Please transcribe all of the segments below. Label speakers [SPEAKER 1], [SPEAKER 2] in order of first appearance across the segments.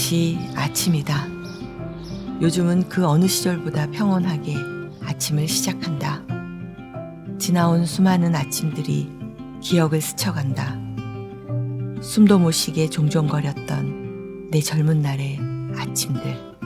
[SPEAKER 1] 또다시 아침이다. 요즘은 그 어느 시절보다 평온하게 아침을 시작한다. 지나온 수많은 아침들이 기억을 스쳐간다. 숨도 못 쉬게 종종거렸던 내 젊은 날의 아침들.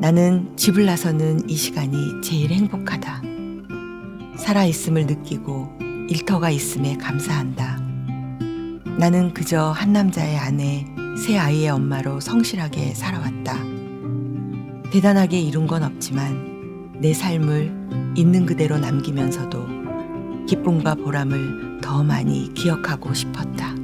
[SPEAKER 1] 나는 집을 나서는 이 시간이 제일 행복하다. 살아있음을 느끼고 일터가 있음에 감사한다. 나는 그저 한 남자의 아내, 세 아이의 엄마로 성실하게 살아왔다. 대단하게 이룬 건 없지만 내 삶을 있는 그대로 남기면서도 기쁨과 보람을 더 많이 기억하고 싶었다.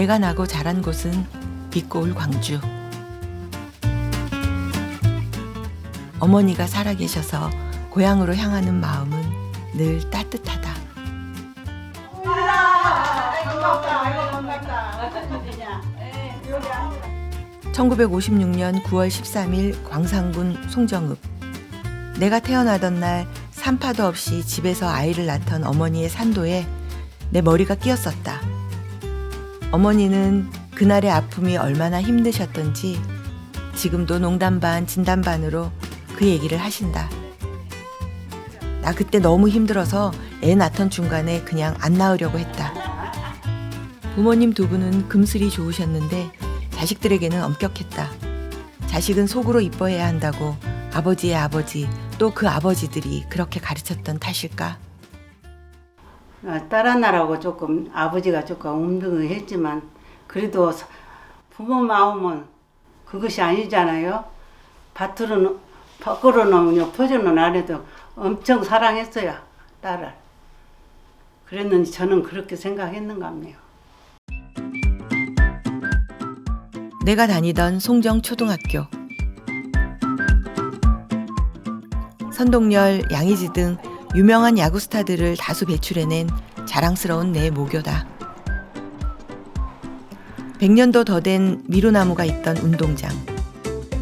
[SPEAKER 1] 내가 나고 자란 곳은 빛고울 광주. 어머니가 살아계셔서 고향으로 향하는 마음은 늘 따뜻하다. 1956년 9월 13일 광산군 송정읍. 내가 태어나던 날 산파도 없이 집에서 아이를 낳던 어머니의 산도에 내 머리가 끼었었다. 어머니는 그날의 아픔이 얼마나 힘드셨던지 지금도 농담 반 진담 반으로 그 얘기를 하신다. 나 그때 너무 힘들어서 애 낳던 중간에 그냥 안 낳으려고 했다. 부모님 두 분은 금슬이 좋으셨는데 자식들에게는 엄격했다. 자식은 속으로 이뻐해야 한다고 아버지의 아버지 또 그 아버지들이 그렇게 가르쳤던 탓일까?
[SPEAKER 2] 아, 딸하나라고 조금 아버지가 조금 웅등했지만 그래도 서- 부모 마음은 그것이 아니잖아요. 밭으로는 밖으로는 표현은 안 해도 엄청 사랑했어요 딸을. 그랬는지 저는 그렇게 생각했는가 합니다.
[SPEAKER 1] 내가 다니던 송정 초등학교 선동열, 양의지 등 유명한 야구 스타들을 다수 배출해낸 자랑스러운 내 모교다. 100년도 더 된 미루나무가 있던 운동장.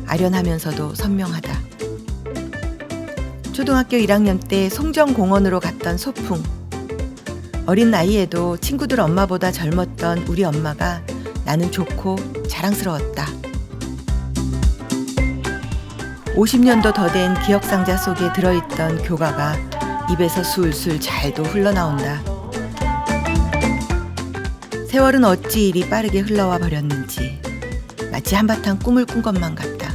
[SPEAKER 1] 아련하면서도 선명하다. 초등학교 1학년 때 송정공원으로 갔던 소풍. 어린 나이에도 친구들 엄마보다 젊었던 우리 엄마가 나는 좋고 자랑스러웠다. 50년도 더 된 기억상자 속에 들어있던 교가가 입에서 술술 잘도 흘러나온다. 세월은 어찌 이리 빠르게 흘러와 버렸는지 마치 한바탕 꿈을 꾼 것만 같다.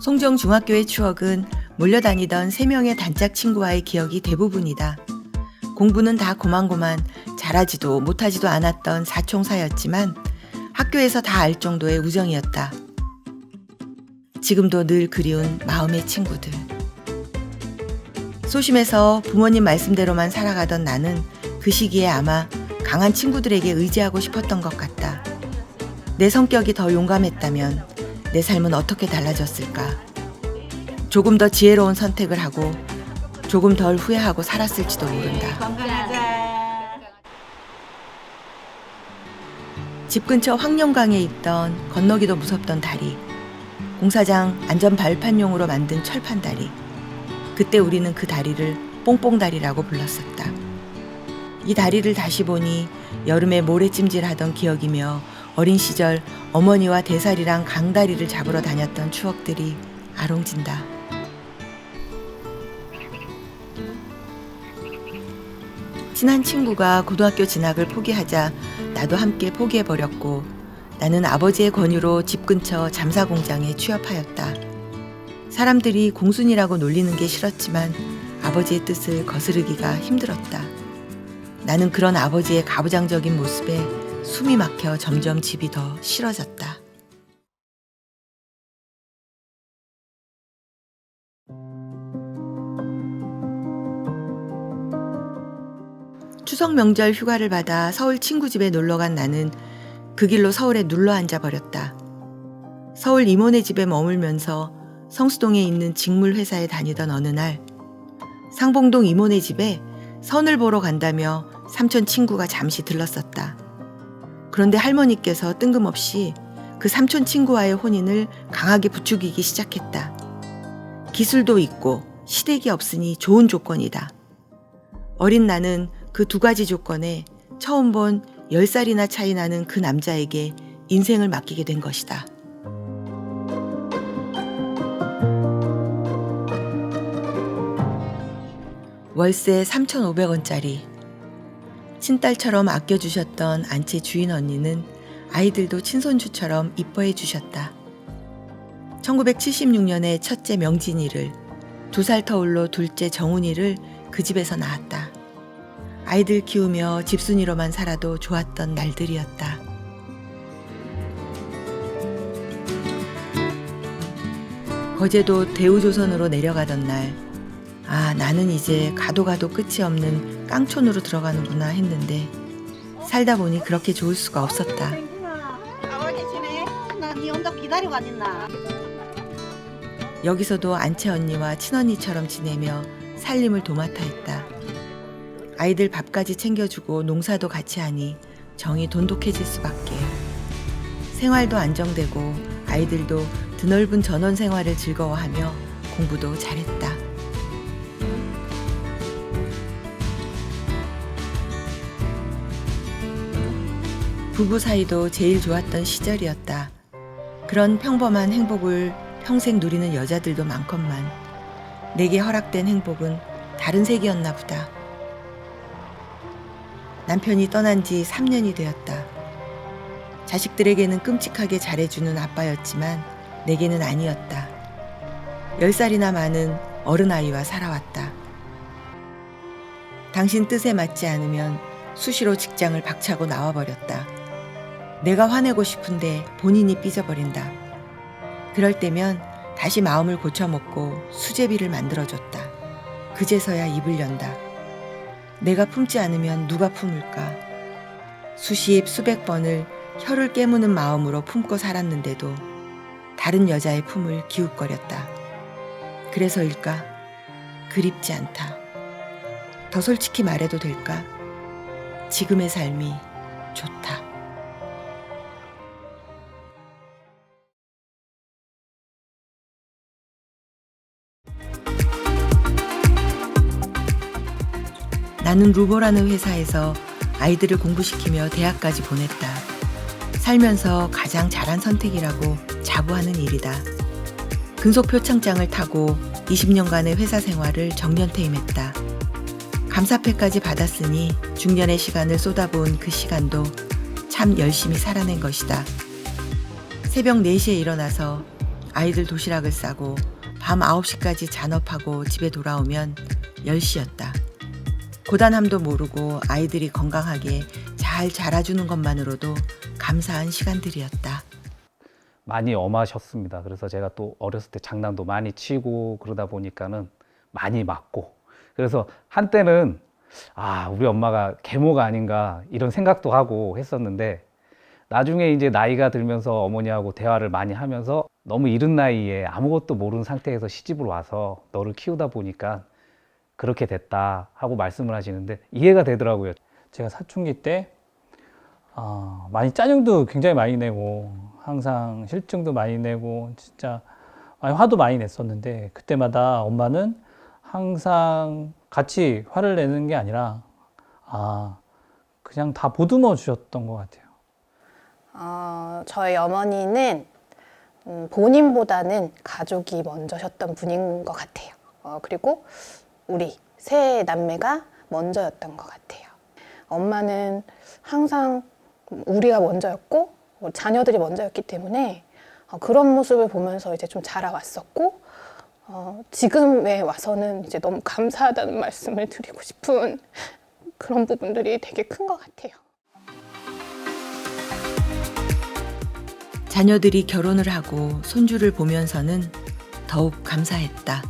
[SPEAKER 1] 송정 중학교의 추억은 몰려다니던 세 명의 단짝 친구와의 기억이 대부분이다. 공부는 다 고만고만 잘하지도 못하지도 않았던 사총사였지만 학교에서 다 알 정도의 우정이었다. 지금도 늘 그리운 마음의 친구들. 소심해서 부모님 말씀대로만 살아가던 나는 그 시기에 아마 강한 친구들에게 의지하고 싶었던 것 같다. 내 성격이 더 용감했다면 내 삶은 어떻게 달라졌을까? 조금 더 지혜로운 선택을 하고 조금 덜 후회하고 살았을지도 모른다. 집 근처 황룡강에 있던 건너기도 무섭던 다리. 공사장 안전 발판용으로 만든 철판 다리. 그때 우리는 그 다리를 뽕뽕다리라고 불렀었다. 이 다리를 다시 보니 여름에 모래찜질 하던 기억이며 어린 시절 어머니와 대살이랑 강다리를 잡으러 다녔던 추억들이 아롱진다. 친한 친구가 고등학교 진학을 포기하자 나도 함께 포기해버렸고 나는 아버지의 권유로 집 근처 잠사 공장에 취업하였다. 사람들이 공순이라고 놀리는 게 싫었지만 아버지의 뜻을 거스르기가 힘들었다. 나는 그런 아버지의 가부장적인 모습에 숨이 막혀 점점 집이 더 싫어졌다. 추석 명절 휴가를 받아 서울 친구 집에 놀러 간 나는 그 길로 서울에 눌러 앉아 버렸다. 서울 이모네 집에 머물면서 성수동에 있는 직물 회사에 다니던 어느 날 상봉동 이모네 집에 선을 보러 간다며 삼촌 친구가 잠시 들렀었다. 그런데 할머니께서 뜬금없이 그 삼촌 친구와의 혼인을 강하게 부추기기 시작했다. 기술도 있고 시댁이 없으니 좋은 조건이다. 어린 나는 그 두 가지 조건에 처음 본 10살이나 차이 나는 그 남자에게 인생을 맡기게 된 것이다. 월세 3,500원짜리. 친딸처럼 아껴주셨던 안채 주인 언니는 아이들도 친손주처럼 이뻐해 주셨다. 1976년에 첫째 명진이를, 두 살 터울로 둘째 정훈이를 그 집에서 낳았다. 아이들 키우며 집순이로만 살아도 좋았던 날들이었다. 거제도 대우조선으로 내려가던 날, 아, 나는 이제 가도 가도 끝이 없는 깡촌으로 들어가는구나 했는데, 살다 보니 그렇게 좋을 수가 없었다.
[SPEAKER 3] 계시네. 나네 기다리고 있나.
[SPEAKER 1] 여기서도 안채 언니와 친언니처럼 지내며 살림을 도맡아 했다. 아이들 밥까지 챙겨주고 농사도 같이 하니 정이 돈독해질 수밖에. 생활도 안정되고 아이들도 드넓은 전원 생활을 즐거워하며 공부도 잘했다. 부부 사이도 제일 좋았던 시절이었다. 그런 평범한 행복을 평생 누리는 여자들도 많건만 내게 허락된 행복은 다른 색이었나 보다. 남편이 떠난 지 3년이 되었다. 자식들에게는 끔찍하게 잘해주는 아빠였지만 내게는 아니었다. 10살이나 많은 어른아이와 살아왔다. 당신 뜻에 맞지 않으면 수시로 직장을 박차고 나와버렸다. 내가 화내고 싶은데 본인이 삐져버린다. 그럴 때면 다시 마음을 고쳐먹고 수제비를 만들어줬다. 그제서야 입을 연다. 내가 품지 않으면 누가 품을까? 수십 수백 번을 혀를 깨무는 마음으로 품고 살았는데도 다른 여자의 품을 기웃거렸다. 그래서일까? 그립지 않다. 더 솔직히 말해도 될까? 지금의 삶이 좋다. 나는 루보라는 회사에서 아이들을 공부시키며 대학까지 보냈다. 살면서 가장 잘한 선택이라고 자부하는 일이다. 근속 표창장을 타고 20년간의 회사 생활을 정년퇴임했다. 감사패까지 받았으니 중년의 시간을 쏟아부은 그 시간도 참 열심히 살아낸 것이다. 새벽 4시에 일어나서 아이들 도시락을 싸고 밤 9시까지 잔업하고 집에 돌아오면 10시였다. 고단함도 모르고 아이들이 건강하게 잘 자라주는 것만으로도 감사한 시간들이었다.
[SPEAKER 4] 많이 엄하셨습니다. 그래서 제가 또 어렸을 때 장난도 많이 치고 그러다 보니까는 많이 맞고 그래서 한때는 아 우리 엄마가 계모가 아닌가 이런 생각도 하고 했었는데 나중에 이제 나이가 들면서 어머니하고 대화를 많이 하면서 너무 이른 나이에 아무것도 모르는 상태에서 시집을 와서 너를 키우다 보니까 그렇게 됐다 하고 말씀을 하시는데 이해가 되더라고요.
[SPEAKER 5] 제가 사춘기 때 아, 많이 짜증도 굉장히 많이 내고 항상 실증도 많이 내고 진짜 많이 화도 많이 냈었는데 그때마다 엄마는 항상 같이 화를 내는 게 아니라 아 그냥 다 보듬어 주셨던 것 같아요.
[SPEAKER 6] 어, 저희 어머니는 음, 본인보다는 가족이 먼저셨던 분인 것 같아요. 어, 그리고 우리 세 남매가 먼저였던 것 같아요. 엄마는 항상 우리가 먼저였고 어, 자녀들이 먼저였기 때문에 어, 그런 모습을 보면서 이제 좀 자라왔었고 어, 지금에 와서는 이제 너무 감사하다는 말씀을 드리고 싶은 그런 부분들이 되게 큰 것 같아요.
[SPEAKER 1] 자녀들이 결혼을 하고 손주를 보면서는 더욱 감사했다.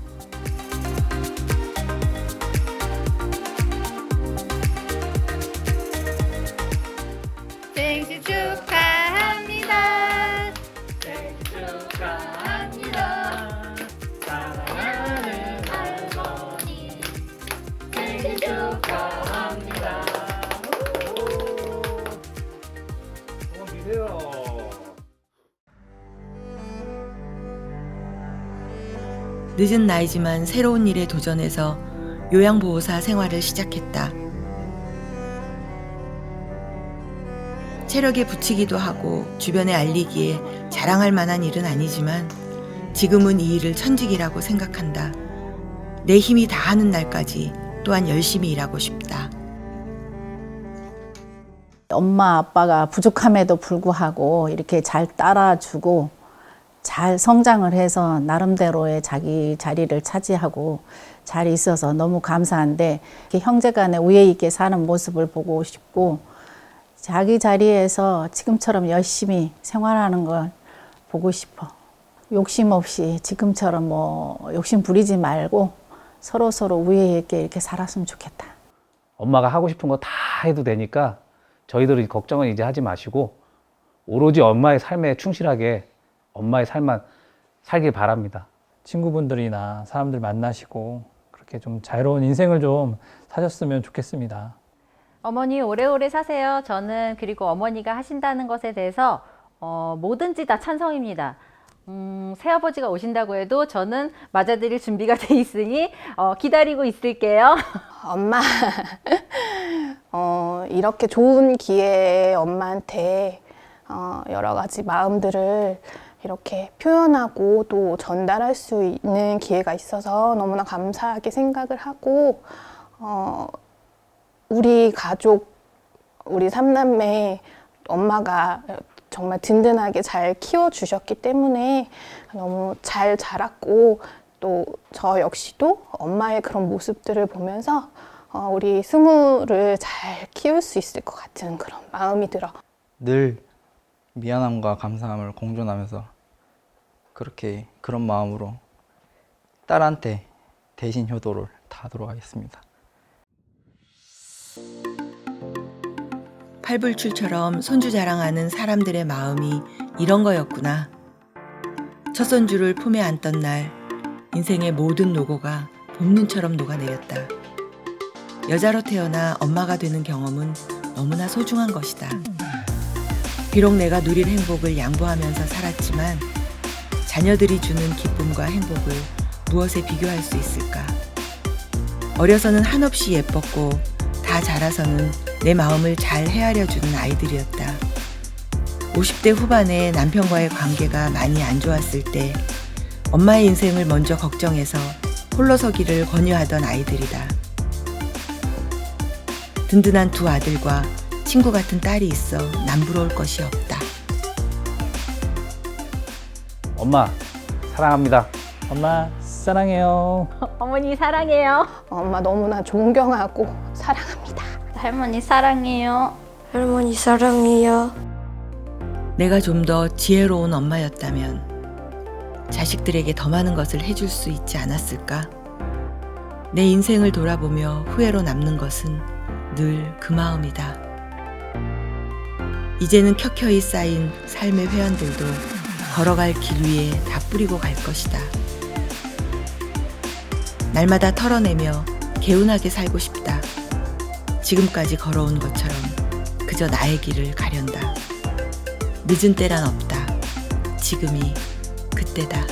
[SPEAKER 1] 늦은 나이지만 새로운 일에 도전해서 요양보호사 생활을 시작했다. 체력에 붙이기도 하고 주변에 알리기에 자랑할 만한 일은 아니지만 지금은 이 일을 천직이라고 생각한다. 내 힘이 다하는 날까지 또한 열심히 일하고 싶다.
[SPEAKER 7] 엄마 아빠가 부족함에도 불구하고 이렇게 잘 따라주고 잘 성장을 해서 나름대로의 자기 자리를 차지하고 잘 있어서 너무 감사한데 이렇게 형제 간에 우애 있게 사는 모습을 보고 싶고 자기 자리에서 지금처럼 열심히 생활하는 걸 보고 싶어. 욕심 없이 지금처럼 뭐 욕심 부리지 말고 서로 서로 우애 있게 이렇게 살았으면 좋겠다.
[SPEAKER 4] 엄마가 하고 싶은 거 다 해도 되니까 저희들이 걱정은 이제 하지 마시고 오로지 엄마의 삶에 충실하게 엄마의 삶만 살길 바랍니다.
[SPEAKER 5] 친구분들이나 사람들 만나시고 그렇게 좀 자유로운 인생을 좀 사셨으면 좋겠습니다.
[SPEAKER 8] 어머니 오래오래 사세요. 저는 그리고 어머니가 하신다는 것에 대해서 어, 뭐든지 다 찬성입니다. 음, 새아버지가 오신다고 해도 저는 맞아드릴 준비가 돼 있으니 어, 기다리고 있을게요.
[SPEAKER 6] 엄마, 어, 이렇게 좋은 기회에 엄마한테 어, 여러 가지 마음들을 이렇게 표현하고 또 전달할 수 있는 기회가 있어서 너무나 감사하게 생각을 하고, 어, 우리 가족, 우리 삼남매 엄마가 정말 든든하게 잘 키워주셨기 때문에 너무 잘 자랐고 또 저 역시도 엄마의 그런 모습들을 보면서 어, 우리 스무를 잘 키울 수 있을 것 같은 그런 마음이 들어.
[SPEAKER 9] 늘 미안함과 감사함을 공존하면서 그렇게 그런 마음으로 딸한테 대신 효도를 다 하도록 하겠습니다.
[SPEAKER 1] 팔불출처럼 손주 자랑하는 사람들의 마음이 이런 거였구나. 첫 손주를 품에 안던 날 인생의 모든 노고가 봄눈처럼 녹아내렸다. 여자로 태어나 엄마가 되는 경험은 너무나 소중한 것이다. 비록 내가 누릴 행복을 양보하면서 살았지만 자녀들이 주는 기쁨과 행복을 무엇에 비교할 수 있을까? 어려서는 한없이 예뻤고 다 자라서는 내 마음을 잘 헤아려 주는 아이들이었다. 50대 후반에 남편과의 관계가 많이 안 좋았을 때 엄마의 인생을 먼저 걱정해서 홀로 서기를 권유하던 아이들이다. 든든한 두 아들과 친구 같은 딸이 있어 남부러울 것이 없다.
[SPEAKER 4] 엄마 사랑합니다.
[SPEAKER 5] 엄마 사랑해요.
[SPEAKER 8] 어머니 사랑해요.
[SPEAKER 6] 엄마 너무나 존경하고 사랑합니다.
[SPEAKER 8] 할머니 사랑해요.
[SPEAKER 10] 할머니 사랑해요.
[SPEAKER 1] 내가 좀 더 지혜로운 엄마였다면 자식들에게 더 많은 것을 해줄 수 있지 않았을까? 내 인생을 돌아보며 후회로 남는 것은 늘 그 마음이다. 이제는 켜켜이 쌓인 삶의 회원들도 걸어갈 길 위에 다 뿌리고 갈 것이다. 날마다 털어내며 개운하게 살고 싶다. 지금까지 걸어온 것처럼 그저 나의 길을 가련다. 늦은 때란 없다. 지금이 그때다.